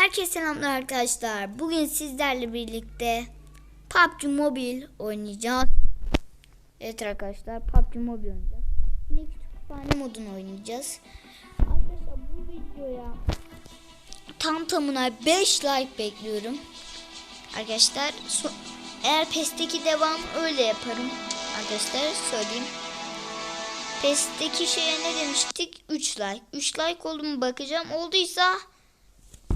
Herkese selamlar arkadaşlar. Bugün sizlerle birlikte PUBG Mobile oynayacağız. Evet arkadaşlar PUBG Mobile oynayacağız. Yine kütüphane modunu oynayacağız. Arkadaşlar bu videoya tam tamına 5 like bekliyorum. Arkadaşlar so- eğer PES'teki devam öyle yaparım. Arkadaşlar söyleyeyim. PES'teki şeye ne demiştik? 3 like. 3 like oldu mu bakacağım. Olduysa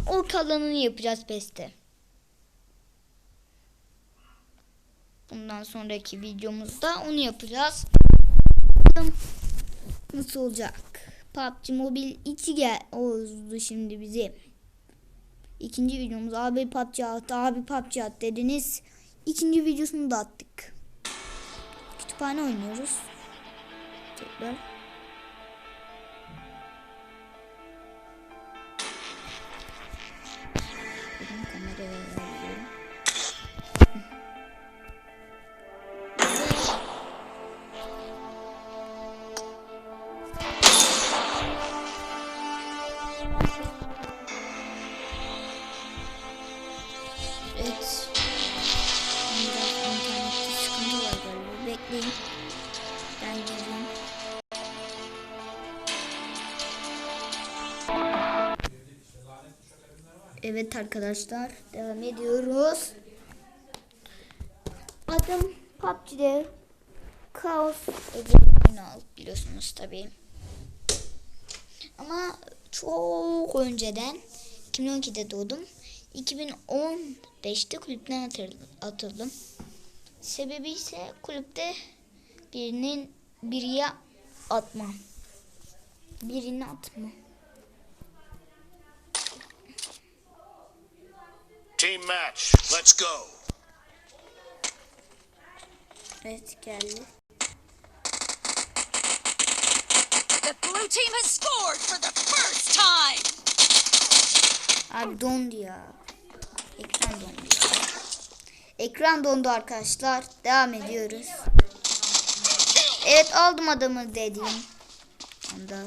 o kalanını yapacağız PES'te. Bundan sonraki videomuzda onu yapacağız. Bakalım Nasıl olacak? PUBG Mobile 2 gel oldu şimdi bize. İkinci videomuz abi PUBG at, abi PUBG at dediniz. İkinci videosunu da attık. Kütüphane oynuyoruz. Tekrar. Evet arkadaşlar devam ediyoruz. Adım PUBG'de Kaos Ünal biliyorsunuz tabii. Ama çok önceden 2012'de doğdum. 2015'te kulüpten atıldım. Sebebi ise kulüpte birinin biriye atma. Birini atma. Team match. Let's go. Evet geldi. The blue team has scored for the first time. Abi dondu ya. Ekran dondu. Ekran dondu arkadaşlar. Devam ediyoruz. Evet aldım adamı dediğim anda.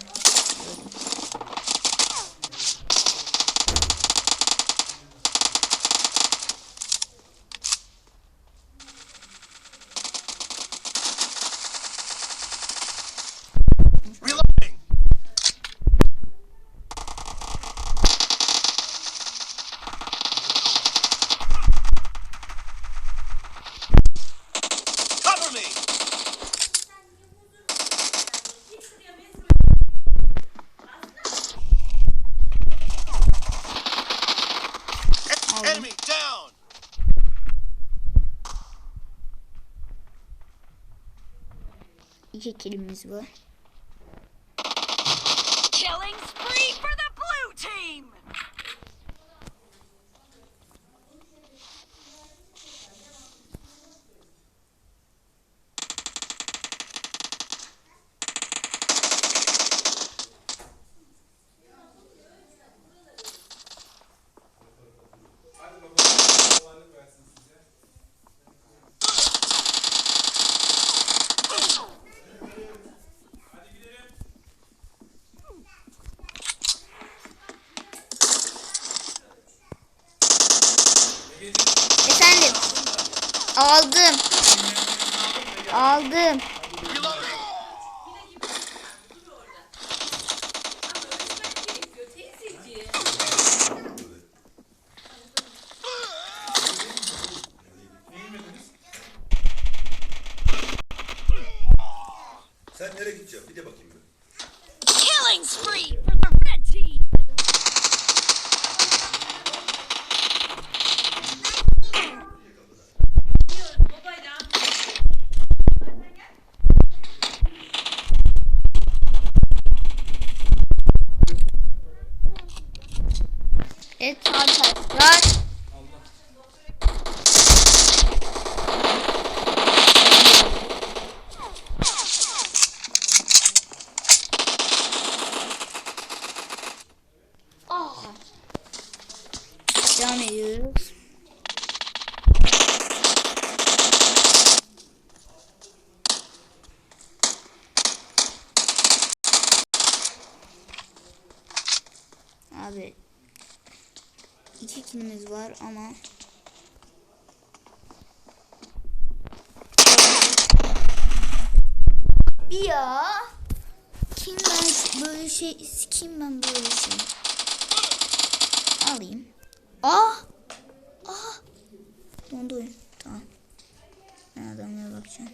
Cover me. Aldım. Enemy down. İki kilimiz var. Killing spree for the blue team. Efendim. Aldım. Aldım. Reloading. Sen nereye gideceksin? Bir de bakayım bir. Killing spree for the red team. Evet arkadaşlar. Ah. Devam ediyoruz. Abi iki kilimiz var ama ya kim ben böyle şey kim ben böyle şey? Alayım. Ah! Ah! Dondu oyun. Tamam. Ben adamlara bakacağım.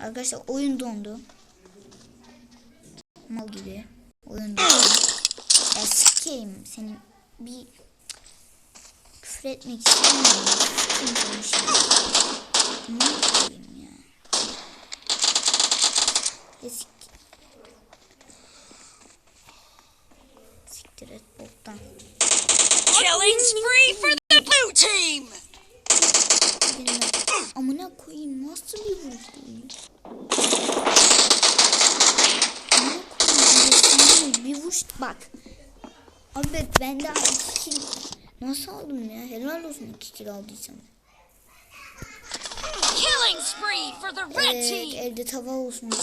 Arkadaşlar oyun dondu. Mal gibi. Oyun dondu. Ya sikeyim senin bir küfür etmek istemiyorum. Şimdi ne yapayım ya sik siktir et boktan. Killing spree for the blue team! Amına koyayım nasıl bir vuruş Amına koyayım, bir vuruş bak Abi ben daha iki kill nasıl aldım ya helal olsun iki kill aldıysam Killing spree for the red Evet, team! evde tava olsun de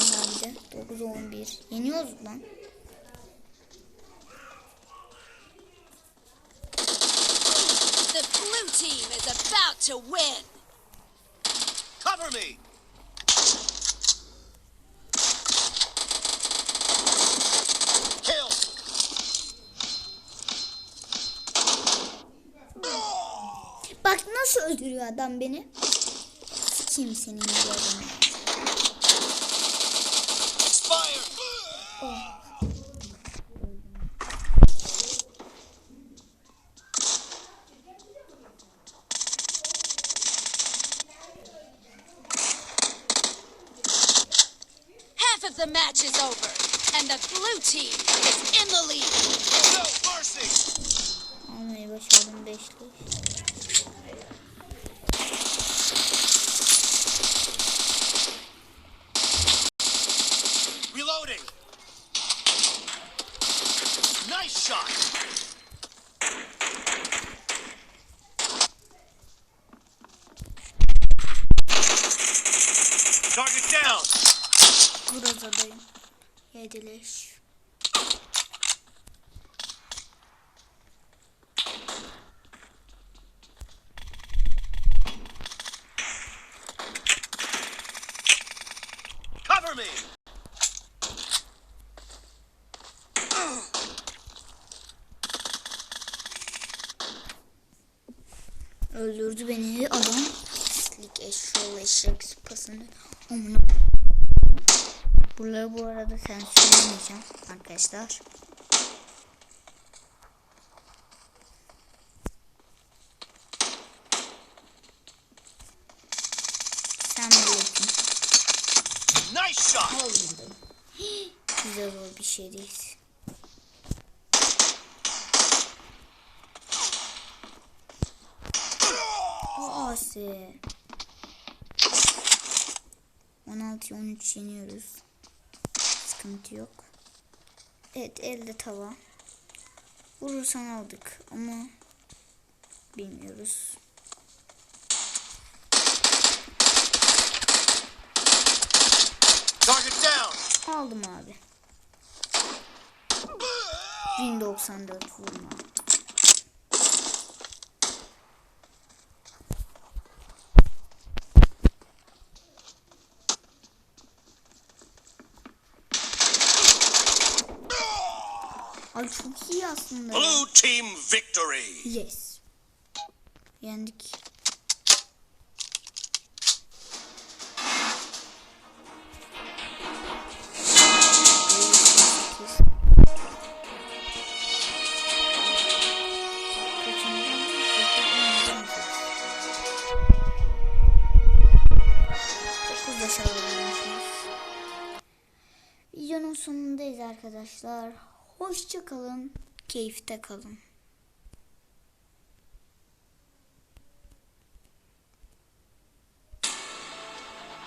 9 11 yeniyoruz lan The blue team is about to win! Cover me. Kill. nasıl öldürüyor adam beni? Kim senin gibi adamı? Oh. Half of the match is over, and the blue team is in the lead. No mercy. Almayı başardım 5'li. Nice shot. Target down. Buradayım. Yedileş. Cover me. Öldürdü beni adam. Pislik eşşoğlu eşek sıpasını. Amına. Buraları bu arada sensörlemeyeceğim arkadaşlar. Sen bilirsin. Nice shot. Güzel zor bir şey değil. Asi. 16 13 yeniyoruz. Sıkıntı yok. Evet elde tava. Vurursan aldık ama bilmiyoruz. Aldım abi. 1094 vurma. Ay çok iyi aslında. Blue team victory. Yes. Yendik. Videonun sonundayız arkadaşlar. Hoşça kalın. Keyifte kalın.